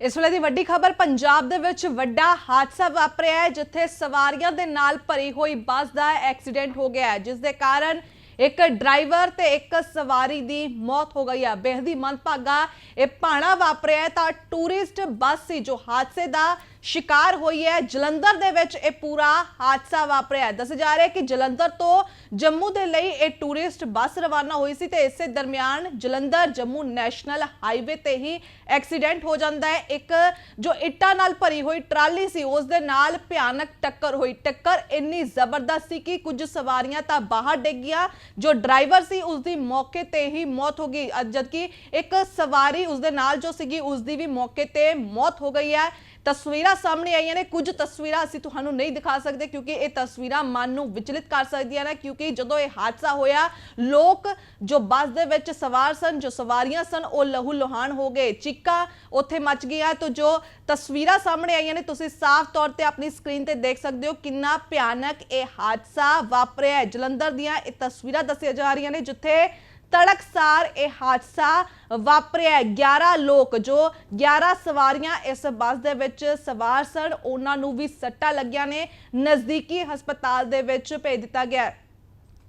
ਇਸ ਵੇਲੇ ਦੀ ਵੱਡੀ ਖਬਰ, ਪੰਜਾਬ ਦੇ ਵਿੱਚ ਵੱਡਾ ਹਾਦਸਾ ਵਾਪਰਿਆ ਹੈ, ਜਿੱਥੇ ਸਵਾਰੀਆਂ ਦੇ ਨਾਲ ਭਰੀ ਹੋਈ ਬੱਸ ਦਾ ਐਕਸੀਡੈਂਟ ਹੋ ਗਿਆ ਹੈ, ਜਿਸ ਦੇ ਕਾਰਨ ਇੱਕ ਡਰਾਈਵਰ ਤੇ ਇੱਕ ਸਵਾਰੀ ਦੀ ਮੌਤ ਹੋ ਗਈ ਹੈ। ਬੇਹਦੀ ਮੰਦਭਾਗਾ ਇਹ ਭਾਣਾ ਵਾਪਰਿਆ ਤਾਂ ਟੂਰਿਸਟ ਬੱਸ ਸੀ ਜੋ ਹਾਦਸੇ ਦਾ ਸ਼ਿਕਾਰ ਹੋਈ ਹੈ। ਜਲੰਧਰ ਦੇ ਵਿੱਚ ਇਹ ਪੂਰਾ ਹਾਦਸਾ ਵਾਪਰਿਆ। ਦੱਸਿਆ ਜਾ ਰਿਹਾ ਹੈ ਕਿ ਜਲੰਧਰ ਤੋਂ ਜੰਮੂ ਦੇ ਲਈ ਇਹ ਟੂਰਿਸਟ ਬੱਸ ਰਵਾਨਾ ਹੋਈ ਸੀ ਤੇ ਇਸੇ ਦਰਮਿਆਨ ਜਲੰਧਰ ਜੰਮੂ ਨੈਸ਼ਨਲ ਹਾਈਵੇ ਤੇ ਹੀ ਐਕਸੀਡੈਂਟ ਹੋ ਜਾਂਦਾ ਹੈ। ਇੱਕ ਜੋ ਇੱਟਾਂ ਨਾਲ ਭਰੀ ਹੋਈ ਟਰਾਲੀ ਸੀ, ਉਸ ਦੇ ਨਾਲ ਭਿਆਨਕ ਟੱਕਰ ਹੋਈ। ਟੱਕਰ ਇੰਨੀ ਜ਼ਬਰਦਸਤ ਸੀ ਕਿ ਕੁਝ ਸਵਾਰੀਆਂ ਤਾਂ ਬਾਹਰ ਡਿੱਗ ਗਿਆ ਜੋ ਡਰਾਈਵਰ ਸੀ, ਉਸ ਦੀ ਮੌਕੇ ਤੇ ਹੀ ਮੌਤ ਹੋ ਗਈ। ਜਦਕਿ ਇੱਕ ਸਵਾਰੀ ਉਸ ਦੇ ਨਾਲ ਜੋ ਸੀਗੀ, ਉਸ ਦੀ ਵੀ ਮੌਕੇ ਤੇ ਮੌਤ ਹੋ ਗਈ ਹੈ। ਤਸਵੀਰਾਂ ਸਾਹਮਣੇ ਆਈਆਂ ਨੇ। ਕੁਝ ਤਸਵੀਰਾਂ ਅਸੀਂ ਤੁਹਾਨੂੰ ਨਹੀਂ ਦਿਖਾ ਸਕਦੇ ਕਿਉਂਕਿ ਇਹ ਤਸਵੀਰਾਂ ਮਨ ਨੂੰ ਵਿਚਲਿਤ ਕਰ ਸਕਦੀਆਂ ਨੇ ਕਿਉਂਕਿ ਜਦੋਂ ਇਹ ਹਾਦਸਾ ਹੋਇਆ, ਲੋਕ ਜੋ ਬੱਸ ਦੇ ਵਿੱਚ ਸਵਾਰ ਸਨ, ਜੋ ਸਵਾਰੀਆਂ ਸਨ, ਉਹ ਲਹੂ ਲੋਹਾਨ ਹੋ ਗਏ। ਚੀਕਾਂ ਉੱਥੇ ਮਚ ਗਈਆਂ ਤਾਂ ਜੋ ਤਸਵੀਰਾਂ ਸਾਹਮਣੇ ਆਈਆਂ ਨੇ, ਤੁਸੀਂ ਸਾਫ਼ ਤੌਰ ਤੇ ਆਪਣੀ ਸਕਰੀਨ ਤੇ ਦੇਖ ਸਕਦੇ ਹੋ ਕਿੰਨਾ ਭਿਆਨਕ ਇਹ ਹਾਦਸਾ ਵਾਪਰਿਆ ਜਲੰਧਰ ਦੀਆਂ ਇਹ ਤਸਵੀਰਾਂ ਦੱਸੀਆਂ ਜਾ ਰਹੀਆਂ ਨੇ, ਜਿੱਥੇ ਤੜਕਸਾਰ ਇਹ ਹਾਦਸਾ ਵਾਪਰਿਆ ਹੈ। 11 ਲੋਕ ਜੋ 11 ਸਵਾਰੀਆਂ ਇਸ ਬੱਸ ਦੇ ਵਿੱਚ ਸਵਾਰ ਸਨ, ਉਹਨਾਂ ਨੂੰ ਵੀ ਸੱਟਾਂ ਲੱਗੀਆਂ ਨੇ ਨਜ਼ਦੀਕੀ ਹਸਪਤਾਲ ਦੇ ਵਿੱਚ ਭੇਜ ਦਿੱਤਾ ਗਿਆ ਹੈ।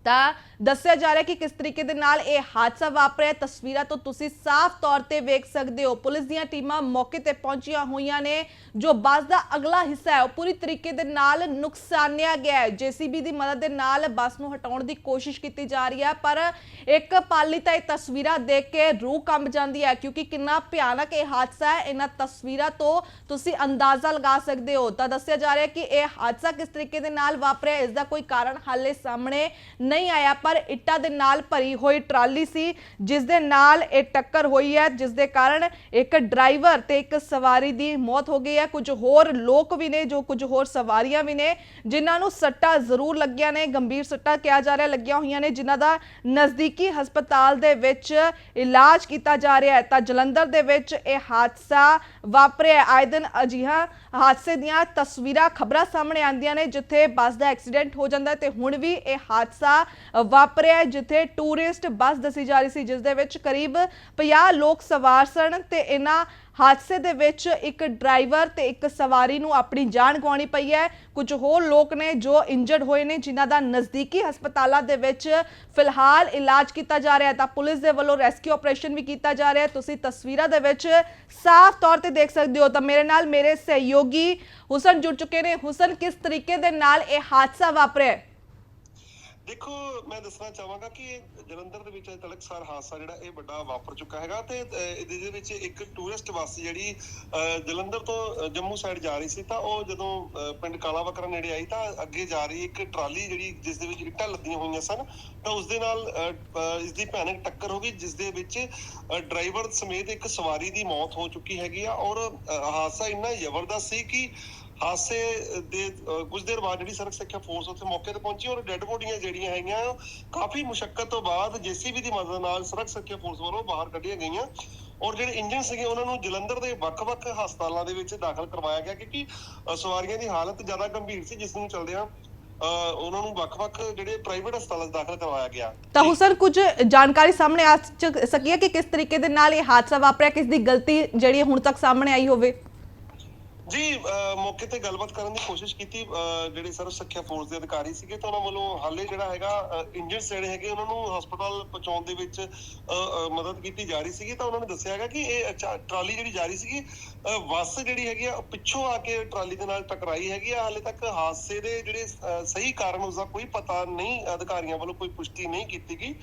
ਤਾਂ ਦੱਸਿਆ ਜਾ ਰਿਹਾ ਕਿ ਕਿਸ ਤਰੀਕੇ ਦੇ ਨਾਲ ਇਹ ਹਾਦਸਾ ਵਾਪਰਿਆ ਤਸਵੀਰਾਂ ਤੋਂ ਤੁਸੀਂ ਸਾਫ਼ ਤੌਰ ਤੇ ਵੇਖ ਸਕਦੇ ਹੋ। ਪੁਲਿਸ ਦੀਆਂ ਟੀਮਾਂ ਮੌਕੇ ਤੇ ਪਹੁੰਚੀਆਂ ਹੋਈਆਂ ਨੇ, ਜੋ ਬੱਸ ਦਾ ਅਗਲਾ ਹਿੱਸਾ ਹੈ। ਉਹ ਪੂਰੀ ਤਰੀਕੇ ਦੇ ਨਾਲ ਨੁਕਸਾਨਿਆ ਗਿਆ ਹੈ। ਜੀਸੀਬੀ ਦੀ ਮਦਦ ਦੇ ਨਾਲ ਬੱਸ ਨੂੰ ਹਟਾਉਣ ਦੀ ਕੋਸ਼ਿਸ਼ ਕੀਤੀ ਜਾ ਰਹੀ ਹੈ, ਪਰ ਇੱਕ ਪਾਲੀ ਤਾਂ ਇਹ ਤਸਵੀਰਾਂ ਦੇਖ ਕੇ ਰੂਹ ਕੰਬ ਜਾਂਦੀ ਹੈ, ਕਿਉਂਕਿ ਕਿੰਨਾ ਭਿਆਨਕ ਇਹ ਹਾਦਸਾ ਹੈ। ਇਹਨਾਂ ਤਸਵੀਰਾਂ ਤੋਂ ਤੁਸੀਂ ਅੰਦਾਜ਼ਾ ਲਗਾ ਸਕਦੇ ਹੋ। ਤਾਂ ਦੱਸਿਆ ਜਾ ਰਿਹਾ ਕਿ ਇਹ ਹਾਦਸਾ ਕਿਸ ਤਰੀਕੇ ਦੇ ਨਾਲ ਵਾਪਰਿਆ, ਇਸ ਦਾ ਕੋਈ ਕਾਰਨ ਹਾਲੇ ਸਾਹਮਣੇ ਨਹੀਂ ਨਹੀਂ ਆਇਆ, ਪਰ ਇੱਟਾਂ ਦੇ ਨਾਲ ਭਰੀ ਹੋਈ ਟਰਾਲੀ ਸੀ, ਜਿਸ ਦੇ ਨਾਲ ਇਹ ਟੱਕਰ ਹੋਈ ਹੈ, ਜਿਸ ਦੇ ਕਾਰਨ ਇੱਕ ਡਰਾਈਵਰ ਤੇ ਇੱਕ ਸਵਾਰੀ ਦੀ ਮੌਤ ਹੋ ਗਈ ਹੈ। ਕੁਝ ਹੋਰ ਲੋਕ ਵੀ ਨੇ, ਜੋ ਕੁਝ ਹੋਰ ਸਵਾਰੀਆਂ ਵੀ ਨੇ, ਜਿਨ੍ਹਾਂ ਨੂੰ ਸੱਟਾਂ ਜ਼ਰੂਰ ਲੱਗੀਆਂ ਨੇ, ਗੰਭੀਰ ਸੱਟਾਂ ਕਿਹਾ ਜਾ ਰਿਹਾ, ਲੱਗੀਆਂ ਹੋਈਆਂ ਨੇ, ਜਿਨ੍ਹਾਂ ਦਾ ਨਜ਼ਦੀਕੀ ਹਸਪਤਾਲ ਦੇ ਵਿੱਚ ਇਲਾਜ ਕੀਤਾ ਜਾ ਰਿਹਾ ਹੈ। ਤਾਂ ਜਲੰਧਰ ਦੇ ਵਿੱਚ ਇਹ ਹਾਦਸਾ ਵਾਪਰਿਆ ਆਏ ਦਿਨ ਅਜਿਹਾ ਹਾਦਸੇ ਦੀਆਂ ਤਸਵੀਰਾਂ, ਖਬਰਾਂ ਸਾਹਮਣੇ ਆਉਂਦੀਆਂ ਨੇ, ਜਿੱਥੇ ਬੱਸ ਦਾ ਐਕਸੀਡੈਂਟ ਹੋ ਜਾਂਦਾ ਤੇ ਹੁਣ ਵੀ ਇਹ ਹਾਦਸਾ ਅ, ਵਾਪਰਿਆ ਜਿੱਥੇ ਟੂਰਿਸਟ ਬੱਸ ਦੱਸੀ ਜਾ ਰਹੀ ਸੀ ਜਿਸ ਦੇ ਵਿੱਚ ਕਰੀਬ 50 ਲੋਕ ਸਵਾਰ ਸਨ ਤੇ ਇਹਨਾਂ ਹਾਦਸੇ ਦੇ ਵਿੱਚ ਇੱਕ ਡਰਾਈਵਰ ਤੇ ਇੱਕ ਸਵਾਰੀ ਨੂੰ ਆਪਣੀ ਜਾਨ ਗਵਾਉਣੀ ਪਈ ਹੈ। ਕੁਝ ਹੋਰ ਲੋਕ ਨੇ ਜੋ ਇੰਜਰਡ ਹੋਏ ਨੇ ਜਿਨ੍ਹਾਂ ਦਾ ਨਜ਼ਦੀਕੀ ਹਸਪਤਾਲਾਂ ਦੇ ਵਿੱਚ ਫਿਲਹਾਲ ਇਲਾਜ ਕੀਤਾ ਜਾ ਰਿਹਾ ਹੈ। ਤਾਂ ਪੁਲਿਸ ਦੇ ਵੱਲੋਂ ਰੈਸਕਿਊ ਆਪਰੇਸ਼ਨ ਵੀ ਕੀਤਾ ਜਾ ਰਿਹਾ ਹੈ। ਤੁਸੀਂ ਤਸਵੀਰਾਂ ਦੇ ਵਿੱਚ ਸਾਫ਼ ਤੌਰ ਤੇ ਦੇਖ ਸਕਦੇ ਹੋ। ਤਾਂ ਮੇਰੇ ਨਾਲ ਮੇਰੇ ਸਹਿਯੋਗੀ ਹੁਸਨ ਜੁੜ ਚੁੱਕੇ ਨੇ। ਹੁਸਨ ਕਿਸ ਤਰੀਕੇ ਦੇ ਨਾਲ ਇਹ ਹਾਦਸਾ ਵਾਪਰਿਆ ਦੇਖੋ ਮੈਂ ਦੱਸਣਾ ਚਾਹਾਂਗਾ ਕਿ ਜਲੰਧਰ ਦੇ ਵਿੱਚ ਤਲਕਸਾਰ ਹਾਦਸਾ ਜਿਹੜਾ ਇਹ ਵੱਡਾ ਵਾਪਰ ਚੁੱਕਾ ਹੈਗਾ ਤੇ ਇਹਦੇ ਦੇ ਵਿੱਚ ਇੱਕ ਟੂਰਿਸਟ ਬੱਸ ਜਿਹੜੀ ਜਲੰਧਰ ਤੋਂ ਜੰਮੂ ਸਾਈਡ ਜਾ ਰਹੀ ਸੀ ਤਾਂ ਉਹ ਜਦੋਂ ਪਿੰਡ ਕਾਲਾ ਬੱਕਰਾ ਨੇੜੇ ਆਈ ਤਾਂ ਅੱਗੇ ਜਾ ਰਹੀ ਇੱਕ ਟਰਾਲੀ ਜਿਹੜੀ ਜਿਸ ਦੇ ਵਿੱਚ ਇੱਟਾਂ ਲੱਦੀਆਂ ਹੋਈਆਂ ਸਨ ਤਾਂ ਉਸ ਦੇ ਨਾਲ ਅਹ, ਅਹ, ਇਸ ਦੀ ਭਿਆਨਕ ਟੱਕਰ ਹੋ ਗਈ ਜਿਸ ਦੇ ਵਿੱਚ ਡਰਾਈਵਰ ਸਮੇਤ ਇੱਕ ਸਵਾਰੀ ਦੀ ਮੌਤ ਹੋ ਚੁੱਕੀ ਹੈਗੀ ਆ ਔਰ ਹਾਦਸਾ ਇੰਨਾ ਜ਼ਬਰਦਸਤ ਸੀ ਕਿ ਹਾਦਸੇ ਦੇ ਕੁਝ ਦੇਰ ਬਾਅਦ ਜਿਹੜੀ ਸੜਕ ਸੁਰੱਖਿਆ ਫੋਰਸ ਉੱਥੇ ਮੌਕੇ ਤੇ ਪਹੁੰਚੀ ਔਰ ਡੈੱਡ ਬੋਡੀਆਂ ਜਿਹੜੀਆਂ ਹੈਗੀਆਂ, ਕਾਫੀ ਮੁਸ਼ਕਲ ਤੋਂ ਬਾਅਦ ਜੀਸੀਬੀ ਦੀ ਮਦਦ ਨਾਲ ਸੜਕ ਸੁਰੱਖਿਆ ਫੋਰਸ ਵੱਲੋਂ ਬਾਹਰ ਕੱਢੀਆਂ ਗਈਆਂ ਔਰ ਜਿਹੜੇ ਇੰਜਨ ਸੀਗੇ ਉਹਨਾਂ ਨੂੰ ਜਲੰਧਰ ਦੇ ਵੱਖ-ਵੱਖ ਹਸਪਤਾਲਾਂ ਦੇ ਵਿੱਚ ਦਾਖਲ ਕਰਵਾਇਆ ਗਿਆ ਕਿਉਂਕਿ ਸਵਾਰੀਆਂ ਦੀ ਹਾਲਤ ਜ਼ਿਆਦਾ ਗੰਭੀਰ ਸੀ, ਜਿਸ ਨੂੰ ਚਲਦਿਆਂ ਉਹਨਾਂ ਨੂੰ ਵੱਖ-ਵੱਖ ਜਿਹੜੇ ਪ੍ਰਾਈਵੇਟ ਹਸਪਤਾਲਾਂ 'ਚ ਦਾਖਲ ਕਰਵਾਇਆ ਗਿਆ। ਤਾਂ ਹੁਸਨ ਕੁਝ ਜਾਣਕਾਰੀ ਸਾਹਮਣੇ ਆ ਸਕੀ ਹੈ ਕਿ ਕਿਸ ਤਰੀਕੇ ਦੇ ਨਾਲ ਇਹ ਹਾਦਸਾ ਵਾਪਰਿਆ, ਕਿਸ ਦੀ ਗਲਤੀ ਜਿਹੜੀ ਹੁਣ ਤੱਕ ਸਾਹਮਣੇ ਆਈ ਹੋਵੇ? ਜੀ ਮੌਕੇ ਤੇ ਗੱਲਬਾਤ ਕਰਨ ਦੀ ਕੋਸ਼ਿਸ਼ ਕੀਤੀ ਜਿਹੜੇ ਸਰਵ ਸੁਰੱਖਿਆ ਫੋਰਸ ਦੇ ਅਧਿਕਾਰੀ ਸੀਗੇ ਤਾਂ ਉਹਨਾਂ ਵੱਲੋਂ ਹਾਲੇ ਜਿਹੜਾ ਹੈਗਾ ਇੰਜਰਸ ਜਿਹੜੇ ਹੈਗੇ ਉਹਨਾਂ ਨੂੰ ਹਸਪਤਾਲ ਪਹੁੰਚਾਉਣ ਦੇ ਵਿੱਚ ਮਦਦ ਕੀਤੀ ਜਾ ਰਹੀ ਸੀਗੀ ਤਾਂ ਉਹਨਾਂ ਨੇ ਦੱਸਿਆ ਹੈਗਾ ਕਿ ਇਹ ਟਰਾਲੀ ਜਿਹੜੀ ਜਾ ਰਹੀ ਸੀਗੀ ਬੱਸ ਜਿਹੜੀ ਹੈਗੀ ਆ ਪਿੱਛੋਂ ਆ ਕੇ ਟਰਾਲੀ ਦੇ ਨਾਲ ਟਕਰਾਈ ਹੈਗੀ ਆ, ਹਾਲੇ ਤੱਕ ਹਾਦਸੇ ਦੇ ਜਿਹੜੇ ਸਹੀ ਕਾਰਨ ਉਸਦਾ ਕੋਈ ਪਤਾ ਨਹੀਂ, ਅਧਿਕਾਰੀਆਂ ਵੱਲੋਂ ਕੋਈ ਪੁਸ਼ਟੀ ਨਹੀਂ ਕੀਤੀ ਗਈ।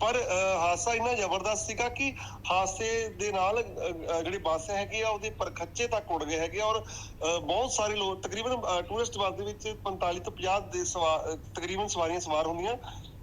ਪਰ ਅਹ, ਹਾਦਸਾ ਇੰਨਾ ਜ਼ਬਰਦਸਤ ਸੀਗਾ ਕਿ ਹਾਦਸੇ ਦੇ ਨਾਲ ਅਹ, ਜਿਹੜੀ ਬੱਸ ਹੈਗੀ ਆ ਉਹਦੇ ਪਰਖੱਚੇ ਤੱਕ ਉੱਡ ਗਏ ਹੈਗੇ ਔਰ ਅਹ, ਬਹੁਤ ਸਾਰੇ ਲੋਕ ਤਕਰੀਬਨ ਟੂਰਿਸਟ ਬੱਸ ਦੇ ਵਿੱਚ 45 ਤੋਂ 50 ਦੇ ਸਵਾ- ਤਕਰੀਬਨ ਸਵਾਰੀਆਂ ਸਵਾਰ ਹੁੰਦੀਆਂ।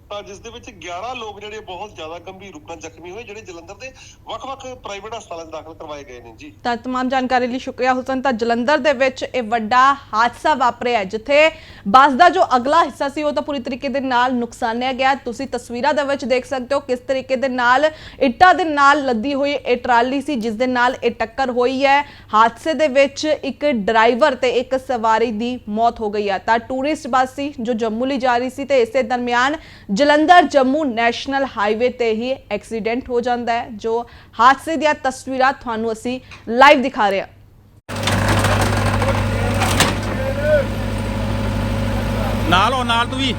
ਤਾਂ ਜਿਸ ਵਿੱਚ 11 ਲੋਕ ਜਿਹੜੇ ਬਹੁਤ ਜ਼ਿਆਦਾ ਗੰਭੀਰ ਰੂਪ ਨਾਲ ਜ਼ਖਮੀ ਹੋਏ ਜਿਹੜੇ ਜਲੰਧਰ ਦੇ ਵੱਖ-ਵੱਖ ਪ੍ਰਾਈਵੇਟ ਹਸਪਤਾਲਾਂ 'ਚ ਦਾਖਲ ਕਰਵਾਏ ਗਏ ਨੇ ਜੀ। ਤਾਂ ਤਮਾਮ ਜਾਣਕਾਰੀ ਲਈ ਸ਼ੁਕਰੀਆ ਹੁਸਨ। ਤਾਂ ਜਲੰਧਰ ਦੇ ਵਿੱਚ ਇਹ ਵੱਡਾ ਹਾਦਸਾ ਵਾਪਰਿਆ ਹੈ, ਜਿੱਥੇ ਬੱਸ ਦਾ ਜੋ ਅਗਲਾ ਹਿੱਸਾ ਸੀ ਉਹ ਤਾਂ ਪੂਰੀ ਤਰੀਕੇ ਦੇ ਨਾਲ ਨੁਕਸਾਨਿਆ ਗਿਆ। ਤੁਸੀਂ ਤਸਵੀਰਾਂ ਦੇ ਵਿੱਚ ਦੇਖ ਸਕਦੇ ਹੋ ਕਿਸ ਤਰੀਕੇ ਦੇ ਨਾਲ ਇੱਟਾਂ ਦੇ ਨਾਲ ਲੱਦੀ ਹੋਈ ਇਹ ਟਰਾਲੀ ਸੀ ਜਿਸ ਦੇ ਨਾਲ ਇਹ ਟੱਕਰ ਹੋਈ ਹੈ। ਹਾਦਸੇ ਦੇ ਵਿੱਚ ਇੱਕ ਡਰਾਈਵਰ ਤੇ ਇੱਕ ਸਵਾਰੀ ਦੀ ਮੌਤ ਹੋ ਗਈ ਆ। ਤਾਂ ਟੂਰਿਸਟ ਬੱਸ ਸੀ ਜੋ ਜੰਮੂ ਲਈ ਜਾ ਰਹੀ ਸੀ ਤੇ ਇਸੇ ਦਰਮਿਆਨ ਜਲੰਧਰ ਜੰਮੂ ਨੈਸ਼ਨਲ ਹਾਈਵੇ ਤੇ ਹੀ ਐਕਸੀਡੈਂਟ ਹੋ ਜਾਂਦਾ ਹੈ, ਜੋ ਹਾਦਸੇ ਦੀਆਂ ਤਸਵੀਰਾਂ ਤੁਹਾਨੂੰ ਅਸੀਂ ਲਾਈਵ ਦਿਖਾ ਰਹੇ ਹਾਂ। ਨਾਲ ਹੋ, ਨਾਲ ਤੂੰ ਵੀ।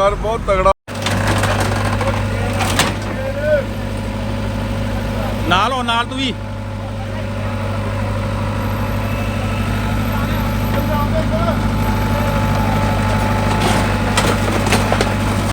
ਬੱਸਕਾਰ ਬਹੁਤ ਤਗੜਾ। ਨਾਲ ਹੋ ਨਾਲ ਤੂੰ ਵੀ।